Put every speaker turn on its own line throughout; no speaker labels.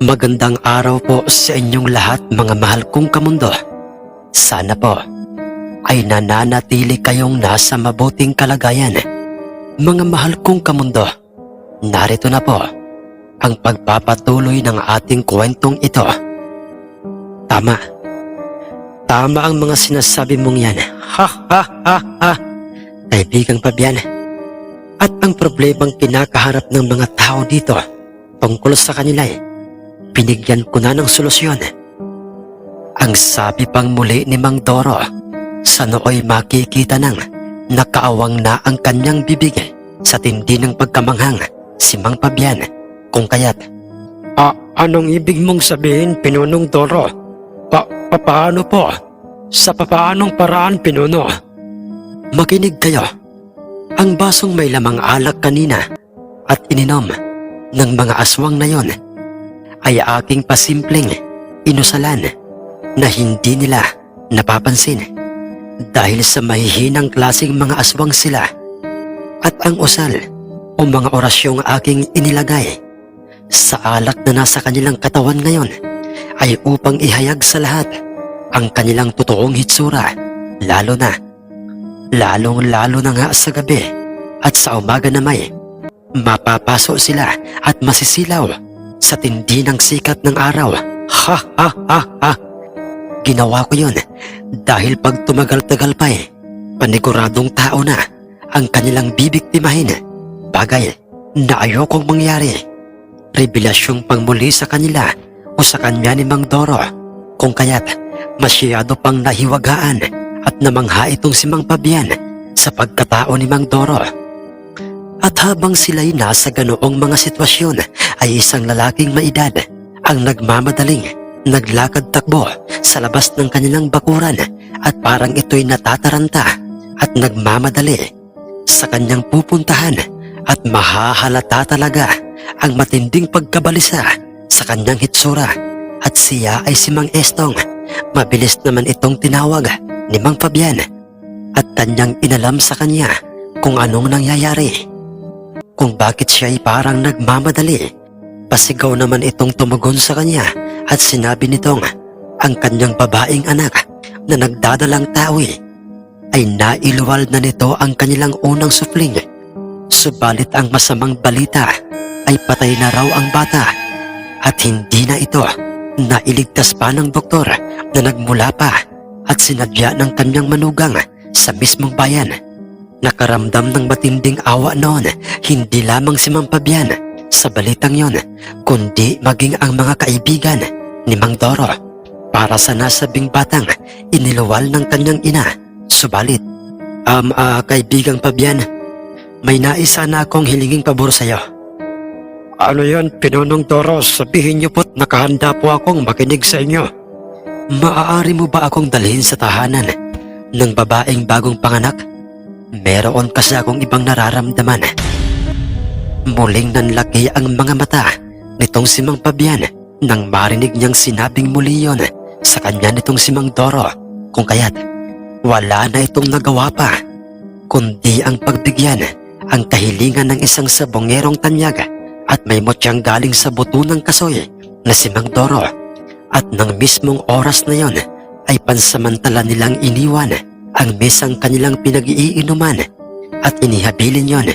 Magandang araw po sa inyong lahat mga mahal kong kamundo. Sana po ay nananatili kayong nasa mabuting kalagayan. Mga mahal kong kamundo, narito na po ang pagpapatuloy ng ating kwentong ito. Tama. Tama ang mga sinasabi mong yan. Ha ha ha ha. Kaibigang Pabian. At ang problemang kinakaharap ng mga tao dito tungkol sa kanila eh, binigyan ko na ng solusyon. Ang sabi pang muli ni Mang Doro, sa nooy makikita ng nakaawang na ang kanyang bibig sa tindi ng pagkamanghang si Mang Pabian kung kaya't Ah, anong ibig mong sabihin, Pinunong Doro? Pa, papaano po? Sa papaanong paraan, Pinuno? Makinig kayo. Ang basong may lamang alak kanina at ininom ng mga aswang na yon ay aking pasimpleng inusalan na hindi nila napapansin. Dahil sa mahihinang klaseng mga aswang sila at ang usal o mga orasyong aking inilagay sa alak na nasa kanilang katawan ngayon ay upang ihayag sa lahat ang kanilang totoong hitsura lalo na lalong lalo na nga sa gabi at sa umaga na may mapapaso sila at masisilaw sa tindi ng sikat ng araw. Ha ha ha ha! Ginawa ko yun dahil pag tumagal-tagal pa eh, paniguradong tao na ang kanilang bibiktimahin. Bagay na ayokong mangyari. Revelasyong pangmuli sa kanila o sa kanya ni Mang Doro kung kaya't masyado pang nahiwagaan at namangha itong si Mang Pabian sa pagkatao ni Mang Doro. At habang sila'y nasa ganoong mga sitwasyon ay isang lalaking maedad ang nagmamadaling naglakad takbo sa labas ng kanilang bakuran at parang ito'y natataranta at nagmamadali sa kanyang pupuntahan at mahahalata talaga ang matinding pagkabalisa sa kanyang hitsura at siya ay si Mang Estong. Mabilis naman itong tinawag ni Mang Fabian at kanyang inalam sa kanya kung anong nangyayari. Kung bakit siya ay parang nagmamadali. Pasigaw naman itong tumugon sa kanya at sinabi nitong ang kanyang babaeng anak na nagdadalang tawi ay nailuwal na nito ang kanilang unang supling. Subalit ang masamang balita ay patay na raw ang bata at hindi na ito nailigtas pa ng doktor na nagmula pa at sinadya ng kanyang manugang sa mismong bayan. Nakaramdam ng matinding awa noon hindi lamang si Mang Pabian sa balitang yon kundi maging ang mga kaibigan ni Mang Doro para sa nasabing batang iniluwal ng kanyang ina. Subalit, um, ah, kaibigang Pabian, may nais sana akong hilinging pabor sa'yo. Ano yan, Pinunong Doro? Sabihin niyo po't nakahanda po akong makinig sa inyo. Maaari mo ba akong dalhin sa tahanan ng babaeng bagong panganak? Meron kasi akong ibang nararamdaman. Muling nanlaki ang mga mata nitong si Mang Pabian nang marinig niyang sinabing muli yon sa kanya nitong si Mang Doro. Kung kaya't wala na itong nagawa pa kundi ang pagbigyan ang kahilingan ng isang sabongerong tanyag at may motyang galing sa buto ng kasoy na si Mang Doro. At ng mismong oras na yon ay pansamantala nilang iniwan ang mesang kanilang pinag-iinuman at inihabilin yon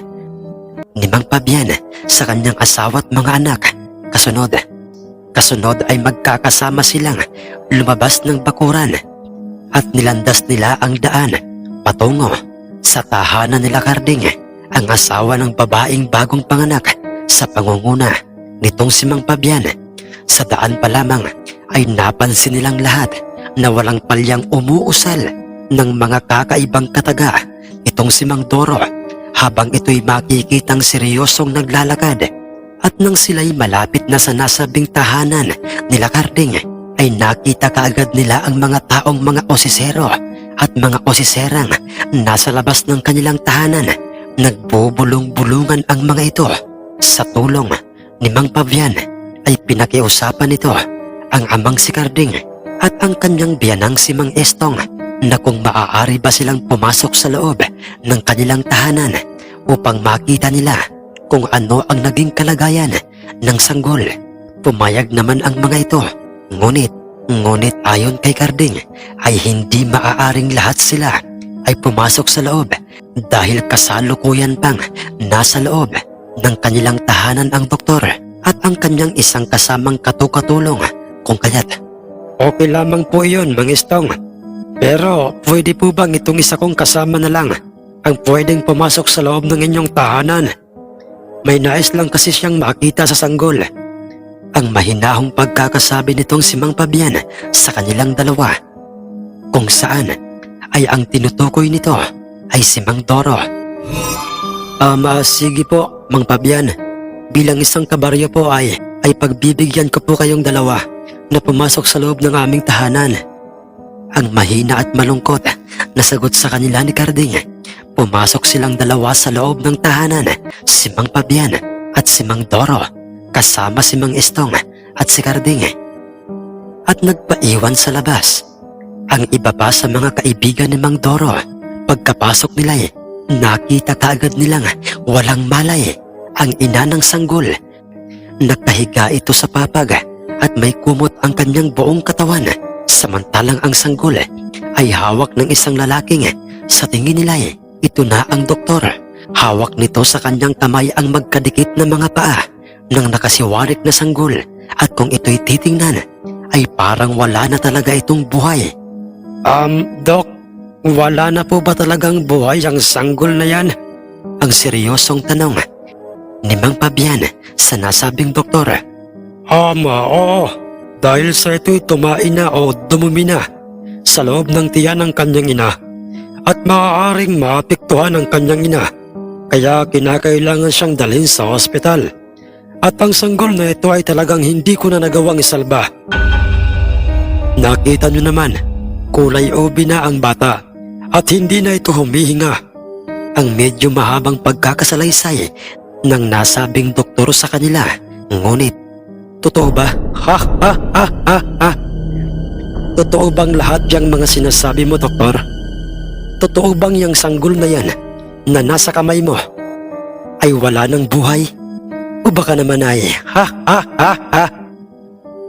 ni Mang Pabian sa kanyang asawa at mga anak. Kasunod, kasunod ay magkakasama silang lumabas ng bakuran at nilandas nila ang daan patungo sa tahanan nila Karding, ang asawa ng babaeng bagong panganak sa pangunguna nitong si Mang Pabian. Sa daan pa lamang ay napansin nilang lahat na walang palyang umuusal ng mga kakaibang kataga itong si Mang Doro habang ito'y makikitang seryosong naglalakad at nang sila'y malapit na sa nasabing tahanan nila Karding ay nakita kaagad nila ang mga taong mga osisero at mga osiserang nasa labas ng kanilang tahanan. Nagbubulong-bulungan ang mga ito sa tulong ni Mang Pavian ay pinakiusapan nito ang amang si Karding at ang kanyang biyanang si Mang Estong na kung maaari ba silang pumasok sa loob ng kanilang tahanan upang makita nila kung ano ang naging kalagayan ng sanggol. Pumayag naman ang mga ito. Ngunit, ngunit ayon kay Carding ay hindi maaaring lahat sila ay pumasok sa loob dahil kasalukuyan pang nasa loob ng kanilang tahanan ang doktor at ang kanyang isang kasamang katukatulong kung kaya't. Okay lamang po iyon, Mang Istong. Pero pwede po bang itong isa kong kasama na lang ang pwedeng pumasok sa loob ng inyong tahanan? May nais lang kasi siyang makita sa sanggol. Ang mahinahong pagkakasabi nitong si Mang Pabian sa kanilang dalawa. Kung saan ay ang tinutukoy nito ay si Mang Doro. Ama, sige po, Mang Pabian. Bilang isang kabaryo po ay, ay pagbibigyan ko po kayong dalawa na pumasok sa loob ng aming tahanan. Ang mahina at malungkot na sagot sa kanila ni Carding. Pumasok silang dalawa sa loob ng tahanan, si Mang Pabian at si Mang Doro, kasama si Mang Estong at si Carding. At nagpaiwan sa labas. Ang iba pa sa mga kaibigan ni Mang Doro, pagkapasok nila eh, nakita kaagad nilang walang malay ang ina ng sanggol. Nakahiga ito sa papag at may kumot ang kanyang buong katawan samantalang ang sanggol ay hawak ng isang lalaking sa tingin nila eh, ito na ang doktor. Hawak nito sa kanyang kamay ang magkadikit na mga paa ng nakasiwarik na sanggol at kung ito'y titingnan ay parang wala na talaga itong buhay. Um, Dok, wala na po ba talagang buhay ang sanggol na yan? Ang seryosong tanong ni Mang Pabian sa nasabing doktor. Ama, oo. Dahil sa ito'y tumain na o dumumi na sa loob ng tiyan ng kanyang ina at maaaring maapektuhan ang kanyang ina kaya kinakailangan siyang dalhin sa ospital. At ang sanggol na ito ay talagang hindi ko na nagawang isalba. Nakita niyo naman, kulay obi na ang bata at hindi na ito humihinga. Ang medyo mahabang pagkakasalaysay ng nasabing doktor sa kanila. Ngunit, totoo ba? Ha ha ha ha ha. Totoo bang lahat yung mga sinasabi mo, doktor? Totoo bang yung sanggol na yan na nasa kamay mo ay wala ng buhay? O baka naman ay ha ha ha ha?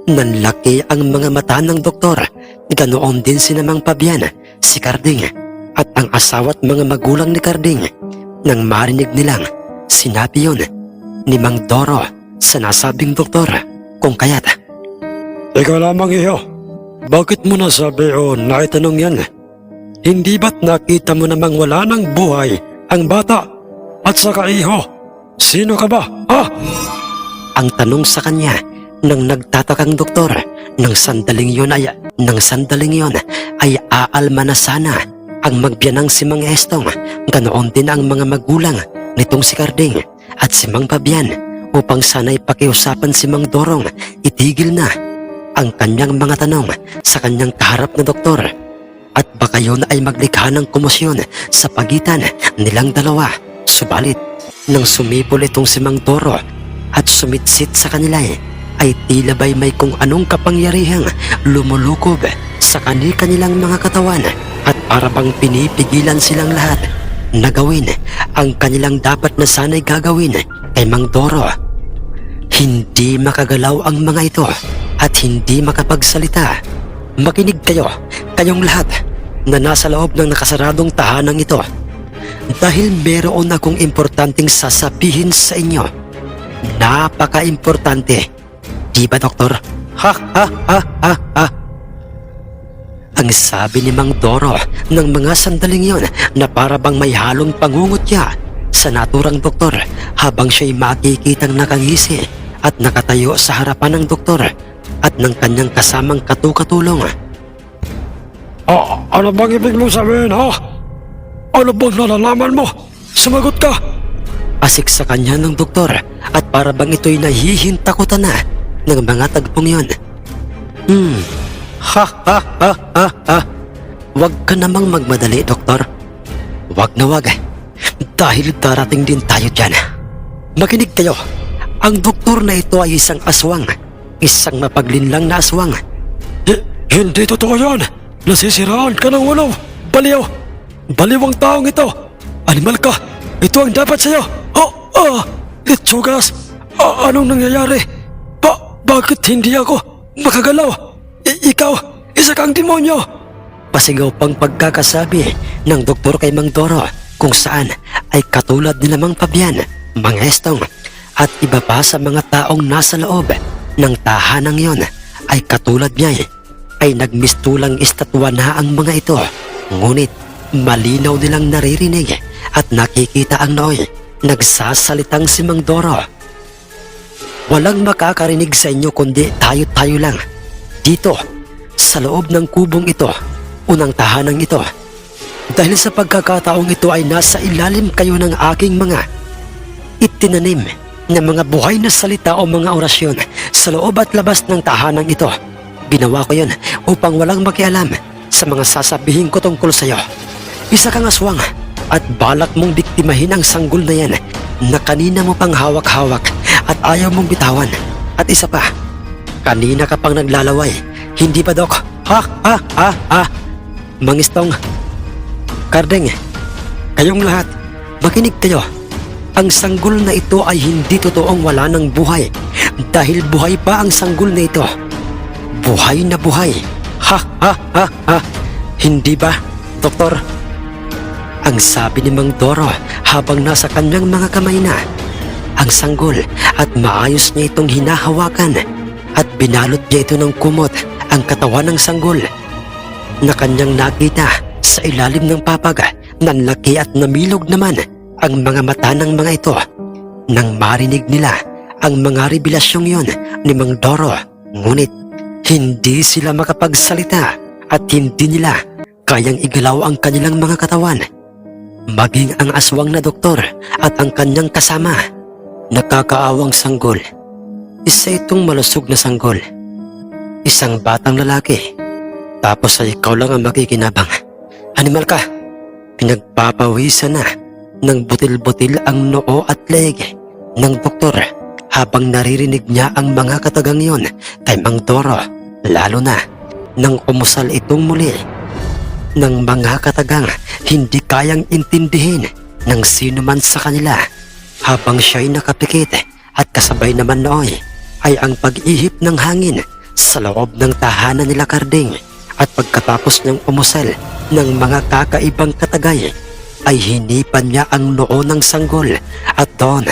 Nanlaki ang mga mata ng doktor. Ganoon din si Namang Pabian, si Carding, at ang asawa't mga magulang ni Carding. Nang marinig nilang sinabi yun ni Mang Doro sa nasabing doktor kung kaya't. Ikaw lamang iyo, bakit mo nasabi o naitanong yan? Hindi ba't nakita mo namang wala ng buhay ang bata at saka iho? Sino ka ba? Ah! Ang tanong sa kanya ng nagtatakang doktor ng sandaling yon ay ng sandaling yon ay aalma na sana ang magbiyanang si Mang Estong ganoon din ang mga magulang nitong si Carding at si Mang Pabian upang sana'y pakiusapan si Mang Dorong itigil na ang kanyang mga tanong sa kanyang kaharap na doktor at baka yun ay maglikha ng komosyon sa pagitan nilang dalawa. Subalit, nang sumipol itong si Mang Doro at sumitsit sa kanila ay tila ba'y may kung anong kapangyarihang lumulukob sa kani-kanilang mga katawan at parabang pinipigilan silang lahat na gawin ang kanilang dapat na sana'y gagawin kay Mang Doro. Hindi makagalaw ang mga ito at hindi makapagsalita. Makinig kayo, kayong lahat na nasa loob ng nakasaradong tahanang ito. Dahil meron akong importanteng sasabihin sa inyo. Napaka-importante. Di ba, Doktor? Ha, ha, ha, ha, ha. Ang sabi ni Mang Doro ng mga sandaling yon na para bang may halong pangungutya sa naturang doktor habang siya'y makikitang nakangisi at nakatayo sa harapan ng doktor at ng kanyang kasamang katukatulong. Ah, ano bang ibig mo sabihin, ha? Ano bang nalalaman mo? Sumagot ka! Asik sa kanya ng doktor at para bang ito'y nahihintakutan na ng mga tagpong yon. Hmm, ha ha ha ha ha. Huwag ka namang magmadali, doktor. Huwag na wag. Dahil darating din tayo dyan. Makinig kayo. Ang doktor na ito ay isang aswang. Isang mapaglinlang na aswang. hindi totoo yan. Nasisiraan ka ng walaw. Baliw. Baliw ang taong ito. Animal ka. Ito ang dapat sa'yo. Oh, ah, Litsugas. Ah, anong nangyayari? Ba,
Bakit hindi ako makagalaw? I- ikaw, isa kang demonyo!
Pasigaw pang pagkakasabi ng doktor kay Mang Doro kung saan ay katulad ni Mang Fabian, Mang Estong at iba pa sa mga taong nasa loob ng tahanang yon ay katulad niya ay nagmistulang estatwa na ang mga ito. Ngunit malinaw nilang naririnig at nakikita ang nooy nagsasalitang si Mang Doro. Walang makakarinig sa inyo kundi tayo-tayo lang. Dito, sa loob ng kubong ito, unang tahanang ito. Dahil sa pagkakataong ito ay nasa ilalim kayo ng aking mga itinanim na mga buhay na salita o mga orasyon sa loob at labas ng tahanang ito. Ginawa ko yun upang walang makialam sa mga sasabihin ko tungkol sa iyo. Isa kang aswang at balak mong biktimahin ang sanggol na yan na kanina mo pang hawak-hawak at ayaw mong bitawan. At isa pa, kanina ka pang naglalaway. Hindi ba, Dok? Ha? Ha? Ha? Ha? Mangistong, Kardeng, kayong lahat, makinig kayo. Ang sanggol na ito ay hindi totoong wala ng buhay dahil buhay pa ang sanggol na ito. Buhay na buhay. Ha ha ha ha. Hindi ba, doktor? Ang sabi ni Mang Doro habang nasa kanyang mga kamay na ang sanggol at maayos niya itong hinahawakan at binalot niya ito ng kumot ang katawan ng sanggol na kanyang nakita sa ilalim ng papag nanlaki at namilog naman ang mga mata ng mga ito. Nang marinig nila ang mga revelasyong yon ni Mang Doro ngunit hindi sila makapagsalita at hindi nila kayang igalaw ang kanilang mga katawan. Maging ang aswang na doktor at ang kanyang kasama nakakaawang sanggol. Isa itong malusog na sanggol. Isang batang lalaki. Tapos ay ikaw lang ang makikinabang. Animal ka. Pinagpapawisan na ng butil-butil ang noo at leg ng doktor habang naririnig niya ang mga katagang yon kay Mang Doro. Lalo na nang umusal itong muli ng mga katagang hindi kayang intindihin ng sino man sa kanila habang siya'y nakapikit at kasabay naman nooy ay ang pag-ihip ng hangin sa loob ng tahanan nila Karding at pagkatapos niyang umusal ng mga kakaibang katagay ay hinipan niya ang noo ng sanggol at doon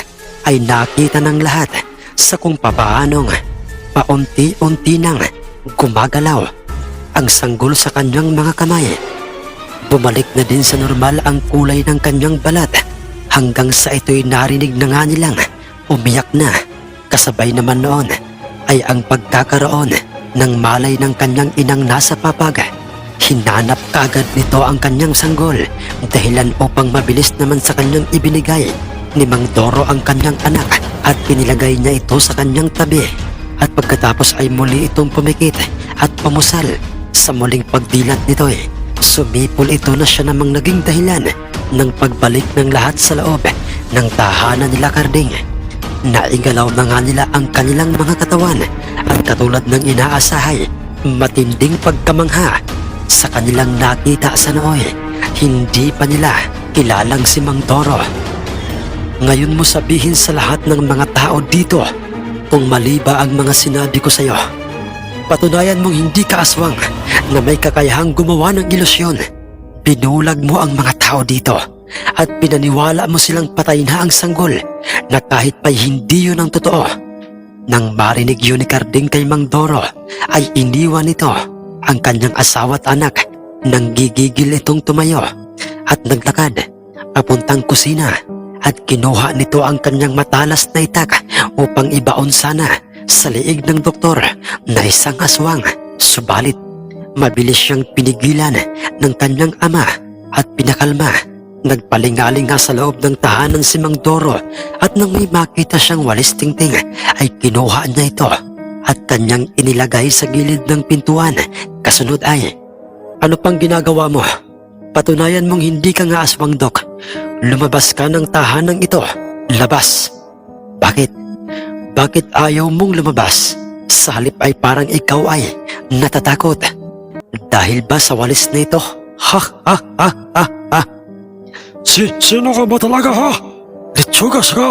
ay nakita ng lahat sa kung papaanong paunti-unti nang gumagalaw ang sanggol sa kanyang mga kamay. Bumalik na din sa normal ang kulay ng kanyang balat hanggang sa ito'y narinig na nga nilang umiyak na. Kasabay naman noon ay ang pagkakaroon ng malay ng kanyang inang nasa papag. Hinanap kaagad nito ang kanyang sanggol dahilan upang mabilis naman sa kanyang ibinigay ni Mang Doro ang kanyang anak at pinilagay niya ito sa kanyang tabi. At pagkatapos ay muli itong pumikit at pamusal sa muling pagdilat nito eh. Sumipol ito na siya namang naging dahilan ng pagbalik ng lahat sa loob ng tahanan nila Karding. Naigalaw na nga nila ang kanilang mga katawan at katulad ng inaasahay, matinding pagkamangha sa kanilang nakita sa nooy. Hindi pa nila kilalang si Mang Doro. Ngayon mo sabihin sa lahat ng mga tao dito kung mali ba ang mga sinabi ko sa iyo. Patunayan mong hindi ka aswang na may kakayahang gumawa ng ilusyon. Binulag mo ang mga tao dito at pinaniwala mo silang patay na ang sanggol na kahit pa hindi yun ang totoo. Nang marinig yun ni Carding kay Mang Doro ay iniwan nito ang kanyang asawa at anak nang gigigil itong tumayo at naglakad papuntang kusina at kinuha nito ang kanyang matalas na itak upang ibaon sana sa liig ng doktor na isang aswang. Subalit, mabilis siyang pinigilan ng kanyang ama at pinakalma. Nagpalingaling nga sa loob ng tahanan si Mang Doro at nang may makita siyang walis tingting ay kinuha niya ito at kanyang inilagay sa gilid ng pintuan. Kasunod ay, ano pang ginagawa mo? Patunayan mong hindi ka nga aswang, Dok. Lumabas ka ng tahanang ito. Labas. Bakit? Bakit ayaw mong lumabas? Sa halip ay parang ikaw ay natatakot. Dahil ba sa walis na ito? Ha ha ha ha ha.
Si, sino ka ba talaga ha? Litsugas ka!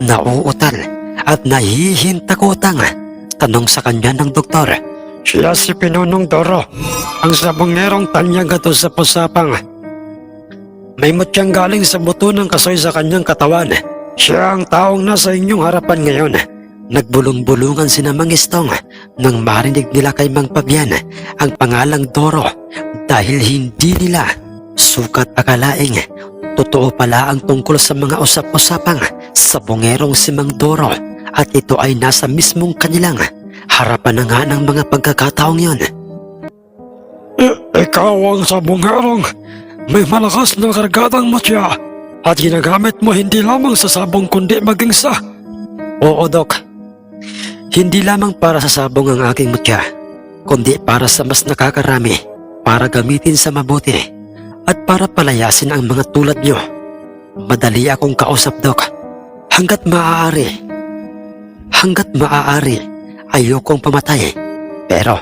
Nauutal at nahihintakotang Tanong sa kanya ng doktor.
Siya si Pinunong Doro, ang sabongerong tanyag ato sa pusapang. May mutyang galing sa buto ng kasoy sa kanyang katawan. Siya ang taong nasa inyong harapan ngayon.
Nagbulong-bulungan sina Mang Istong nang marinig nila kay Mang Pabian ang pangalang Doro dahil hindi nila sukat akalaing totoo pala ang tungkol sa mga usap-usapang sa bungerong si Mang Doro at ito ay nasa mismong kanilang harapan na nga ng mga pagkakataong yon.
I- ikaw ang sabongerong may malakas na kargadang mutya at ginagamit mo hindi lamang sa sabong kundi maging sa...
Oo, Dok. Hindi lamang para sa sabong ang aking mutya, kundi para sa mas nakakarami, para gamitin sa mabuti, at para palayasin ang mga tulad nyo. Madali akong kausap, Dok. Hanggat maaari. Hanggat maaari, ayokong pamatay. Pero,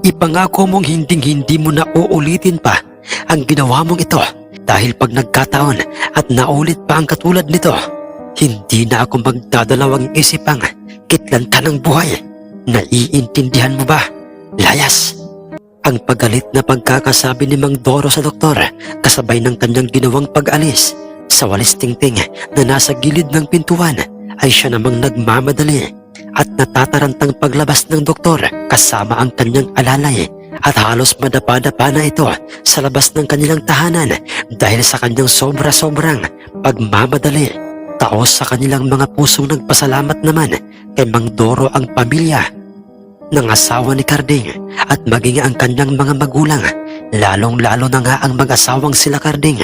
ipangako mong hinding-hindi mo na uulitin pa ang ginawa mong ito dahil pag nagkataon at naulit pa ang katulad nito, hindi na ako magdadalawang isipang kitlan ka ng buhay. Naiintindihan mo ba? Layas! Ang pagalit na pagkakasabi ni Mang Doro sa doktor kasabay ng kanyang ginawang pag-alis sa walis tingting na nasa gilid ng pintuan ay siya namang nagmamadali at natatarantang paglabas ng doktor kasama ang kanyang alalay at halos madapa-dapa na ito sa labas ng kanilang tahanan dahil sa kanyang sobra-sobrang pagmamadali. Taos sa kanilang mga pusong nagpasalamat naman kay Mang Doro ang pamilya ng asawa ni Carding at maging ang kanyang mga magulang lalong-lalo na nga ang mag-asawang sila Carding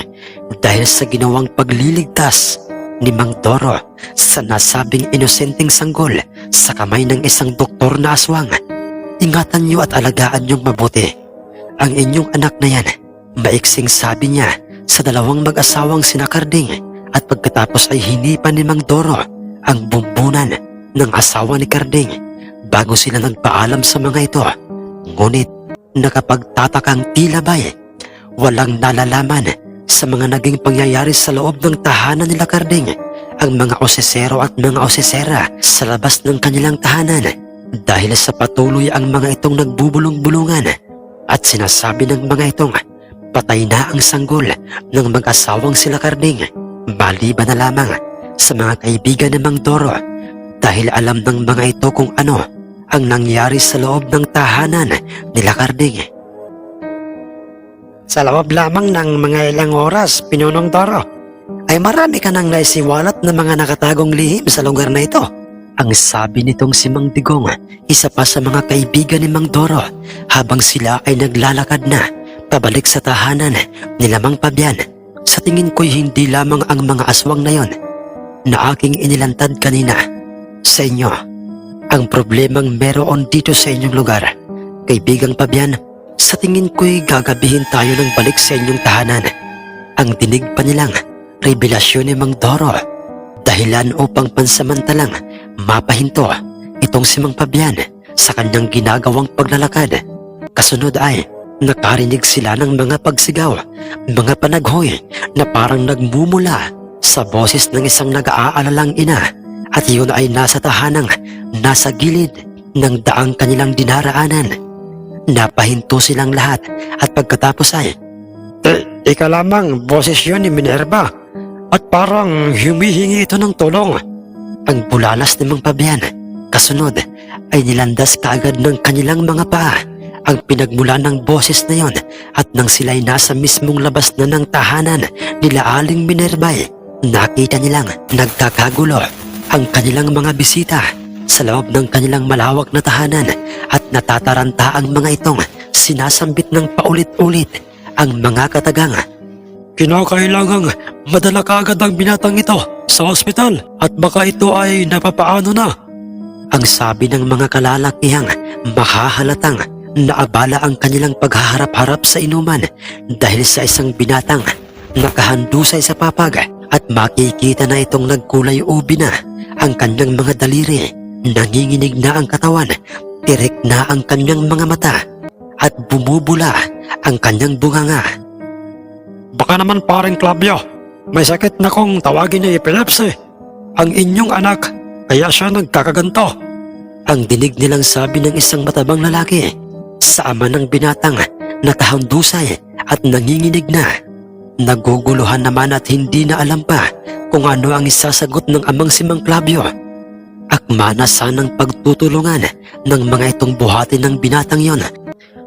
dahil sa ginawang pagliligtas ni Mang Doro sa nasabing inosenteng sanggol sa kamay ng isang doktor na aswang. Ingatan niyo at alagaan niyong mabuti. Ang inyong anak na yan, maiksing sabi niya sa dalawang mag-asawang sina Carding at pagkatapos ay hinipan ni Mang Doro ang bumbunan ng asawa ni Carding bago sila nagpaalam sa mga ito. Ngunit nakapagtatakang tila ba eh, walang nalalaman sa mga naging pangyayari sa loob ng tahanan nila Carding ang mga osesero at mga osesera sa labas ng kanilang tahanan dahil sa patuloy ang mga itong nagbubulong-bulungan at sinasabi ng mga itong patay na ang sanggol ng mag-asawang sila Carding maliban na lamang sa mga kaibigan ni Mang Doro dahil alam ng mga ito kung ano ang nangyari sa loob ng tahanan nila Carding.
Sa loob lamang ng mga ilang oras, Pinunong Doro,
Ay marami ka nang naisiwalat na mga nakatagong lihim sa lugar na ito. Ang sabi nitong si Mang Digong, isa pa sa mga kaibigan ni Mang Doro habang sila ay naglalakad na pabalik sa tahanan nila Mang Pabian. Sa tingin ko'y hindi lamang ang mga aswang na yon na aking inilantad kanina sa inyo. Ang problemang meron dito sa inyong lugar. Kaibigang Pabian, sa tingin ko'y gagabihin tayo ng balik sa inyong tahanan. Ang dinig pa nilang revelasyon ni Mang Doro. Dahilan upang pansamantalang mapahinto itong si Mang Pabian sa kanyang ginagawang paglalakad. Kasunod ay nakarinig sila ng mga pagsigaw, mga panaghoy na parang nagmumula sa boses ng isang nag-aalalang ina at iyon ay nasa tahanang nasa gilid ng daang kanilang dinaraanan. Napahinto silang lahat at pagkatapos ay
Te, ika lamang, boses yun ni Minerva. At parang humihingi ito ng tulong.
ang bulalas ni Mang Pabian. Kasunod ay nilandas kaagad ng kanilang mga paa ang pinagmula ng boses na yon at nang sila'y nasa mismong labas na ng tahanan nila Aling Minerbay, nakita nilang nagkakagulo ang kanilang mga bisita sa loob ng kanilang malawak na tahanan at natataranta ang mga itong sinasambit ng paulit-ulit ang mga katagang
Kinakailangang madala kaagad ang binatang ito sa ospital at baka ito ay napapaano na.
Ang sabi ng mga kalalakihang mahahalatang naabala ang kanilang paghaharap-harap sa inuman dahil sa isang binatang nakahandusay sa papag at makikita na itong nagkulay ubi na ang kanyang mga daliri. Nanginginig na ang katawan, tirik na ang kanyang mga mata at bumubula ang kanyang bunganga.
Baka naman paring Clavio, may sakit na kung tawagin niya epilepsy. Ang inyong anak, kaya siya nagkakaganto.
ang dinig nilang sabi ng isang matabang lalaki sa ama ng binatang na kahundusay at nanginginig na. Naguguluhan naman at hindi na alam pa kung ano ang isasagot ng amang si Mang Clavio. Akma na sanang pagtutulungan ng mga itong buhati ng binatang yon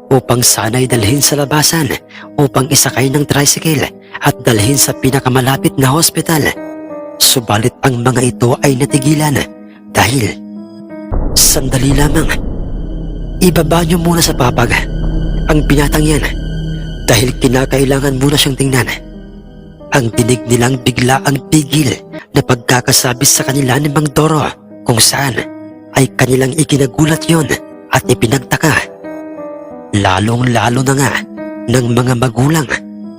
upang sana'y dalhin sa labasan upang isakay ng tricycle at dalhin sa pinakamalapit na hospital. Subalit ang mga ito ay natigilan dahil sandali lamang. Ibaba niyo muna sa papag ang binatang yan dahil kinakailangan muna siyang tingnan. Ang dinig nilang bigla ang tigil na pagkakasabi sa kanila ni Mang Doro kung saan ay kanilang ikinagulat yon at ipinagtaka. Lalong-lalo na nga ng mga magulang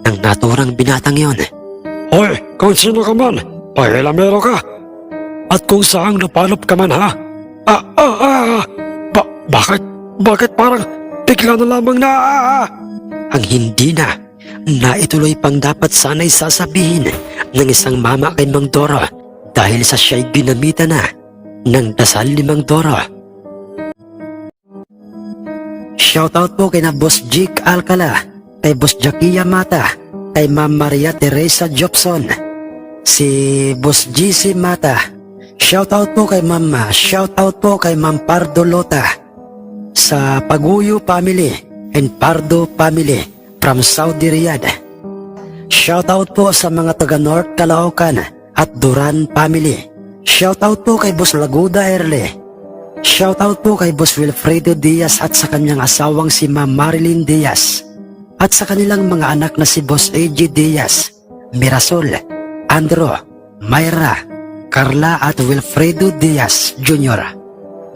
ng naturang binatang yon.
Hoy, kung sino ka man, pahilamero ka. At kung saang napalop ka man ha? Ah, ah, ah, ba, bakit, bakit parang bigla na lamang na ah, ah?
Ang hindi na na ituloy pang dapat sana'y sasabihin ng isang mama kay Mang Doro dahil sa siya'y ginamitan na ng dasal ni Mang Doro. Shoutout po kay na Boss Jake Alcala, kay Boss Jackie Mata, kay Ma'am Maria Teresa Jobson, si Boss GC Mata. Shoutout po kay Ma'am, shoutout po kay Ma'am Pardo Lota sa Paguyo Family and Pardo Family from Saudi Riyadh. Shoutout po sa mga taga North Caloocan at Duran Family. Shoutout po kay Boss Laguda Erle. Shoutout po kay Boss Wilfredo Diaz at sa kanyang asawang si Ma'am Marilyn Diaz. At sa kanilang mga anak na si Boss AJ Diaz, Mirasol, Andro, Mayra, Carla at Wilfredo Diaz Jr.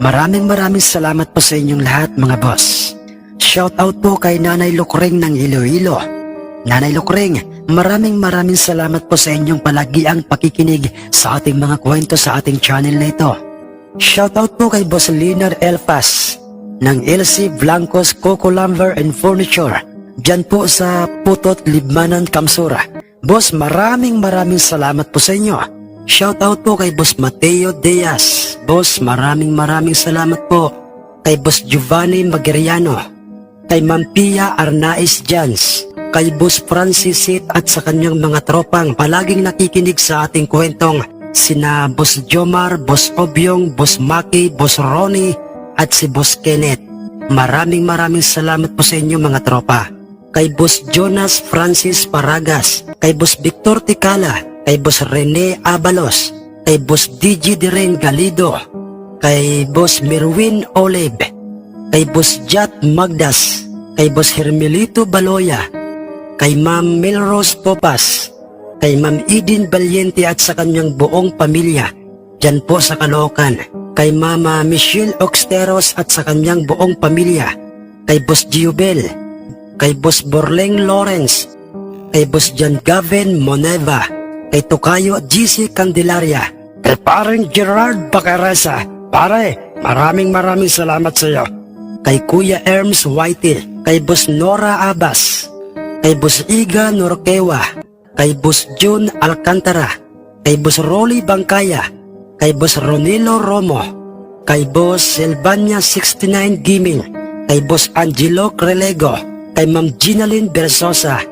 Maraming maraming salamat po sa inyong lahat mga boss. Shoutout po kay Nanay Lukreng ng Iloilo. Nanay Lukreng, maraming maraming salamat po sa inyong palagiang pakikinig sa ating mga kwento sa ating channel na ito. Shoutout po kay Boss Linar Elfas ng LC Blancos Coco Lumber and Furniture dyan po sa Putot, Libmanan, Kamsura. Boss, maraming maraming salamat po sa inyo. Shoutout po kay Boss Mateo Diaz. Boss, maraming maraming salamat po kay Boss Giovanni Magariano, kay Ma'am Pia Arnaiz Jans, kay Boss Francis Sit at sa kanyang mga tropang palaging nakikinig sa ating kwentong sina Boss Jomar, Boss Obyong, Boss Maki, Boss Ronnie at si Boss Kenneth. Maraming maraming salamat po sa inyo mga tropa. Kay Boss Jonas Francis Paragas, kay Boss Victor Tikala, kay Boss Rene Abalos, kay Boss DJ Diren Galido, kay Boss Merwin Olive, kay Boss Jat Magdas, kay Boss Hermelito Baloya, kay Ma'am Melrose Popas, kay Ma'am Eden Valiente at sa kanyang buong pamilya, dyan po sa Caloocan, kay Mama Michelle Oxteros at sa kanyang buong pamilya, kay Boss Giubel, kay Boss Borleng Lawrence, kay Boss John Gavin Moneva, kay Tokayo GC Candelaria,
Kay parang Gerard Bacaresa. Pare, maraming maraming salamat sa iyo.
kay Kuya Erms Whitey, kay Boss Nora Abbas, kay Boss Iga Norquewa, kay Boss June Alcantara, kay Boss Rolly Bangkaya, kay Boss Ronilo Romo, kay Boss Silvania 69 Gaming, kay Boss Angelo Crelego, kay Ma'am Ginalyn Bersosa,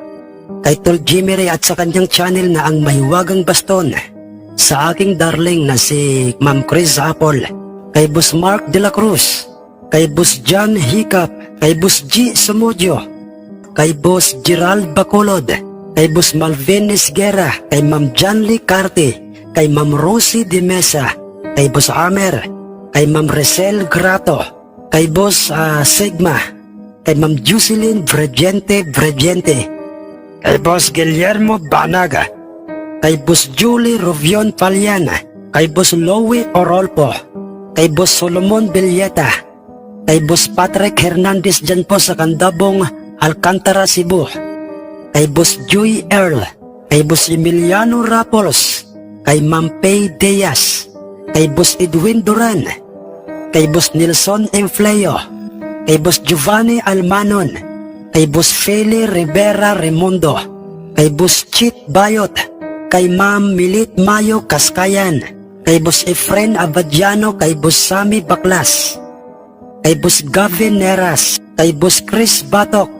kay Tol Jimmy Ray at sa kanyang channel na ang Mahiwagang Baston, sa aking darling na si Ma'am Chris Apple, kay Boss Mark De La Cruz, kay Boss John Hiccup, kay Boss G. Sumudio, kay Boss Gerald Bacolod, kay Boss Malvin Esguera, kay Ma'am Janly Carte, kay Ma'am Rosie De Mesa, kay Boss Amer, kay Ma'am Resel Grato, kay Boss ah, Sigma, kay Ma'am Jocelyn Bregente Bregente,
Kay Boss Guillermo Banaga.
kay Boss Julie Rovion Paliana, kay Boss Lowy Orolpo, kay Boss Solomon Villeta, kay Boss Patrick Hernandez dyan po sa Kandabong, Alcantara, Cebu, kay Boss Joy Earl, kay Boss Emiliano Rapolos, kay Ma'am Pay Diaz, kay Boss Edwin Duran, kay Boss Nelson Enfleo, kay Boss Giovanni Almanon, kay Boss Feli Rivera Remundo, kay Boss Chit Bayot, kay Ma'am Milit Mayo Kaskayan, kay Boss Efren Abadiano, kay Boss Sami Baklas, kay Boss Gavin Neras, kay Boss Chris Batok,